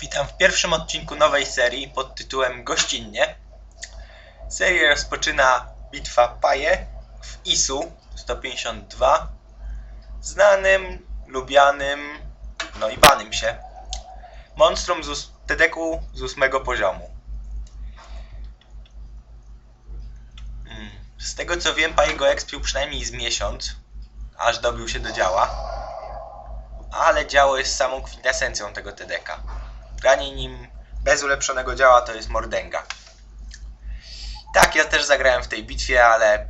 Witam w pierwszym odcinku nowej serii pod tytułem Gościnnie. Serię rozpoczyna bitwa Paje w ISU 152 znanym, lubianym, no i banym się monstrum z TDK z ósmego poziomu. Mm, Z tego co wiem, Paje go expił przynajmniej z miesiąc, aż dobił się do działa ale działo jest samą kwintesencją tego TDK. Granie nim bez ulepszonego działa to jest mordęga. Tak, ja też zagrałem w tej bitwie, ale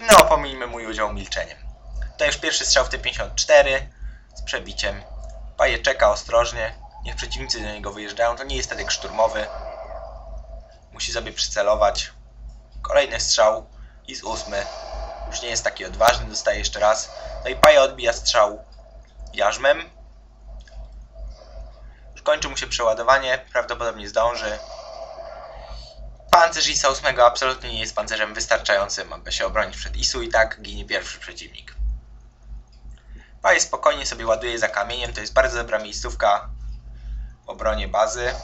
no, pomijmy mój udział milczeniem. To już pierwszy strzał w T-54 z przebiciem. Paje czeka ostrożnie, niech przeciwnicy do niego wyjeżdżają. To nie jest TDK szturmowy. Musi sobie przycelować. Kolejny strzał i z ósmy. Już nie jest taki odważny, dostaje jeszcze raz. No i Paja odbija strzał jarzmem. Kończy mu się przeładowanie, prawdopodobnie zdąży. Pancerz ISA 8 absolutnie nie jest pancerzem wystarczającym, aby się obronić przed ISU i tak ginie pierwszy przeciwnik. Paj spokojnie sobie ładuje za kamieniem, to jest bardzo dobra miejscówka w obronie bazy.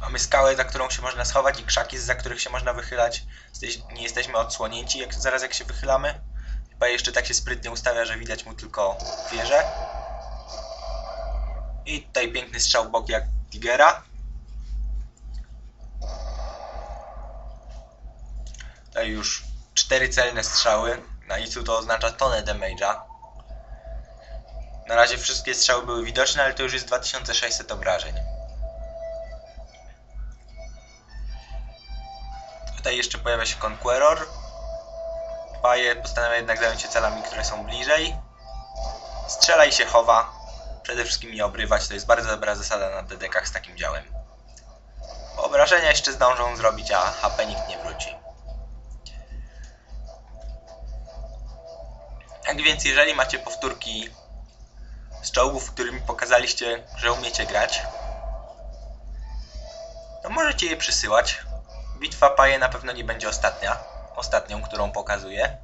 Mamy skałę, za którą się można schować i krzaki, za których się można wychylać. Nie jesteśmy odsłonięci jak, zaraz jak się wychylamy. Chyba jeszcze tak się sprytnie ustawia, że widać mu tylko wieżę. I tutaj piękny strzał bok jak Tigera. Tutaj już cztery celne strzały. Na ICU to oznacza tonę damage'a. Na razie wszystkie strzały były widoczne, ale to już jest 2600 obrażeń. Tutaj jeszcze pojawia się Conqueror. Paje postanawia jednak zająć się celami, które są bliżej. Strzela i się chowa. Przede wszystkim nie obrywać, to jest bardzo dobra zasada na DDK z takim działem. Obrażenia jeszcze zdążą zrobić, a HP nikt nie wróci. Tak więc jeżeli macie powtórki z czołgów, którymi pokazaliście, że umiecie grać, to możecie je przysyłać. Bitwa Paje na pewno nie będzie ostatnia. Ostatnią, którą pokazuję.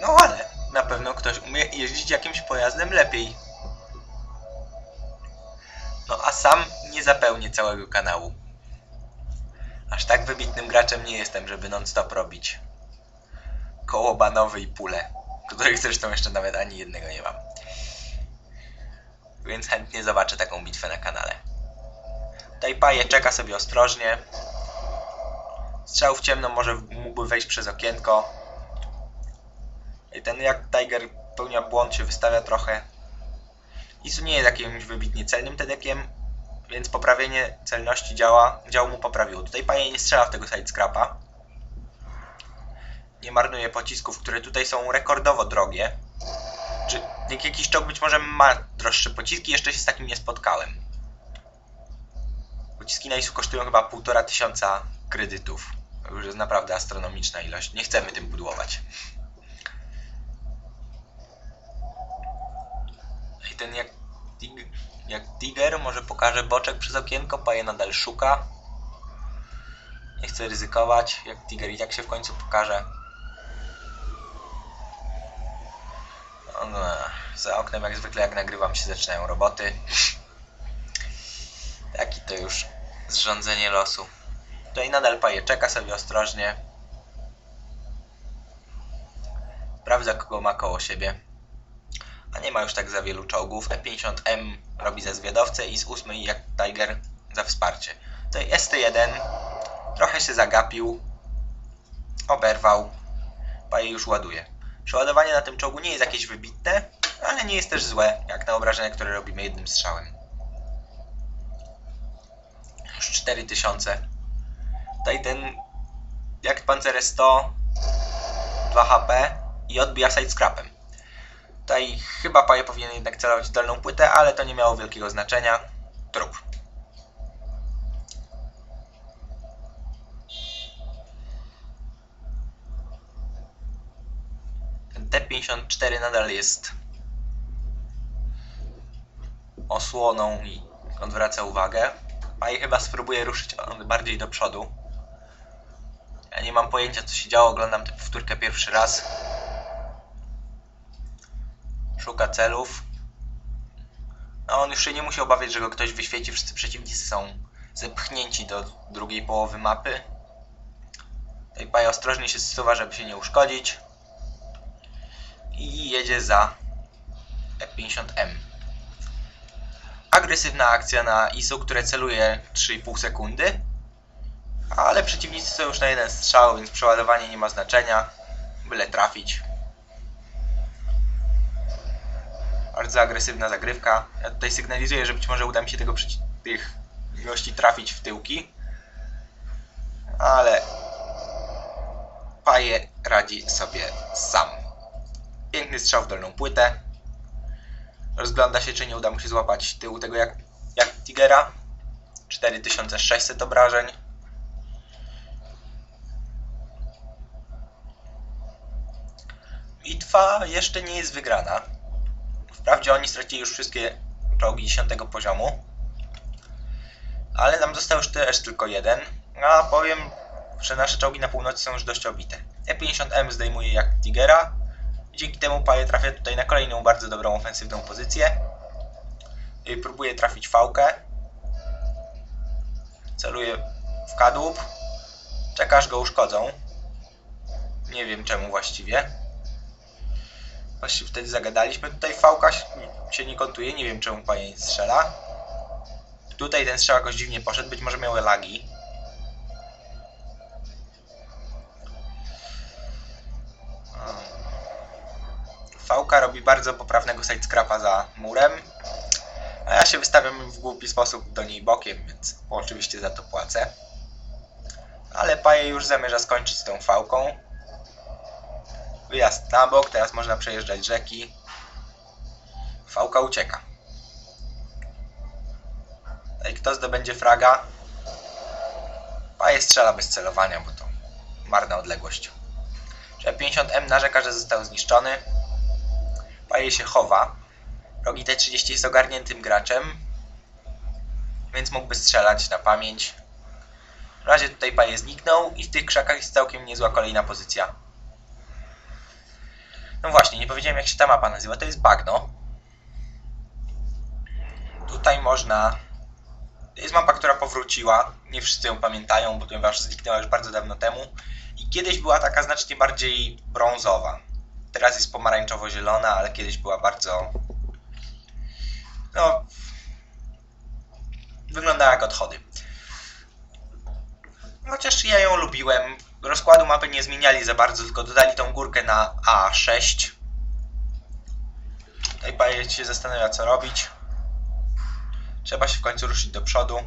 No ale na pewno ktoś umie jeździć jakimś pojazdem lepiej. No a sam nie zapełnię całego kanału. Aż tak wybitnym graczem nie jestem, żeby non-stop robić koło banowe i pule, których zresztą jeszcze nawet ani jednego nie mam. Więc chętnie zobaczę taką bitwę na kanale. Tutaj Paje czeka sobie ostrożnie. Strzał w ciemno może mógłby wejść przez okienko. I ten jak Tiger pełnia błąd się wystawia trochę. Isu nie jest jakimś wybitnie celnym tedekiem, więc poprawienie celności działa, dział mu poprawiło. Tutaj Paje nie strzela w tego sidescrapa. Nie marnuje pocisków, które tutaj są rekordowo drogie. Czy jak jakiś czołg być może ma droższe pociski, jeszcze się z takim nie spotkałem. Pociski na ISU kosztują chyba półtora tysiąca kredytów. To już jest naprawdę astronomiczna ilość. Nie chcemy tym pudłować. Ten jak, tig, jak Tiger może pokaże boczek przez okienko, Paje nadal szuka. Nie chce ryzykować, jak Tiger i tak się w końcu pokaże. No, za oknem jak zwykle jak nagrywam się zaczynają roboty. Taki to już zrządzenie losu. Tutaj nadal paje czeka sobie ostrożnie. Sprawdza kogo ma koło siebie. A nie ma już tak za wielu czołgów. E50M robi za zwiadowcę i z 8 jak Tiger za wsparcie. Tutaj ST1 trochę się zagapił. Oberwał. Paje już ładuje. Przeładowanie na tym czołgu nie jest jakieś wybitne, ale nie jest też złe, jak na obrażenia, które robimy jednym strzałem. Już 4000. Tutaj ten, jak Panzer 100, 2 HP i odbija sidescrapem. Tutaj chyba Paje powinien jednak celować w dolną płytę, ale to nie miało wielkiego znaczenia. Trup. Ten T-54 nadal jest osłoną i odwraca uwagę. I chyba spróbuję ruszyć bardziej do przodu. Ja nie mam pojęcia co się działo, oglądam tę powtórkę pierwszy raz. Szuka celów. No on już się nie musi obawiać, że go ktoś wyświeci. Wszyscy przeciwnicy są zepchnięci do drugiej połowy mapy. Tutaj Paja ostrożnie się zsuwa, żeby się nie uszkodzić. I jedzie za E50M. Agresywna akcja na ISU, które celuje 3,5 sekundy. Ale przeciwnicy są już na jeden strzał, więc przeładowanie nie ma znaczenia. Byle trafić. Bardzo agresywna zagrywka. Ja tutaj sygnalizuję, że być może uda mi się tego tych gości trafić w tyłki. Ale Paje radzi sobie sam. Piękny strzał w dolną płytę. Rozgląda się, czy nie uda mu się złapać tyłu tego jak, jak Tigera. 4600 obrażeń. Bitwa jeszcze nie jest wygrana. Wprawdzie oni stracili już wszystkie czołgi 10 poziomu. Ale nam został już też tylko jeden. A powiem, że nasze czołgi na północy są już dość obite. E50M zdejmuje jak Tigera. Dzięki temu Paje trafia tutaj na kolejną bardzo dobrą ofensywną pozycję. I próbuje trafić fałkę. Celuje w kadłub. Czeka aż go uszkodzą. Nie wiem czemu właściwie. Właściwie wtedy zagadaliśmy. Tutaj fałka się- nie kontuje. Nie wiem czemu Paje nie strzela. Tutaj ten strzał jakoś dziwnie poszedł. Być może miał lagi. Fałka robi bardzo poprawnego sidescrapa za murem. A ja się wystawiam w głupi sposób do niej bokiem, więc oczywiście za to płacę. Ale Paje już zamierza skończyć z tą fałką. Wyjazd na bok, teraz można przejeżdżać rzeki. Fałka ucieka. I kto zdobędzie fraga? Paje strzela bez celowania, bo to marna odległość. Że 50M narzeka, że został zniszczony. Paje się chowa. Rogi T30 jest ogarniętym graczem, więc mógłby strzelać na pamięć. W razie tutaj Paje zniknął i w tych krzakach jest całkiem niezła kolejna pozycja. No właśnie, nie powiedziałem jak się ta mapa nazywa, to jest bagno. Tutaj można... To jest mapa, która powróciła. Nie wszyscy ją pamiętają, ponieważ zniknęła już bardzo dawno temu. I kiedyś była taka znacznie bardziej brązowa. Teraz jest pomarańczowo-zielona, ale kiedyś była bardzo... No... Wyglądała jak odchody. Chociaż ja ją lubiłem. Rozkładu mapy nie zmieniali za bardzo, tylko dodali tą górkę na A6. Tutaj Pajet się zastanawia co robić. Trzeba się w końcu ruszyć do przodu.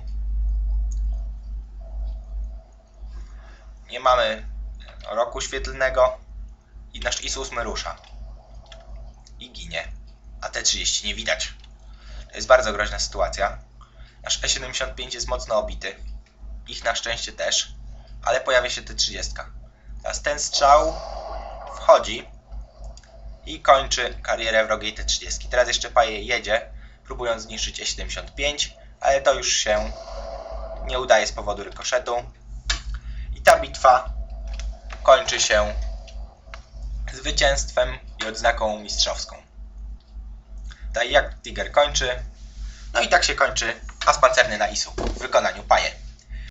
Nie mamy roku świetlnego i nasz IS-8 rusza. I ginie. A T-30 nie widać. To jest bardzo groźna sytuacja. Nasz E75 jest mocno obity. Ich na szczęście też. Ale pojawia się T-30. Teraz ten strzał wchodzi i kończy karierę wrogiej T-30. Teraz jeszcze Paje jedzie, próbując zniszczyć E75, ale to już się nie udaje z powodu rykoszetu. I ta bitwa kończy się zwycięstwem i odznaką mistrzowską. Tak jak Tiger kończy, no i tak się kończy as pancerny na ISU w wykonaniu Paje.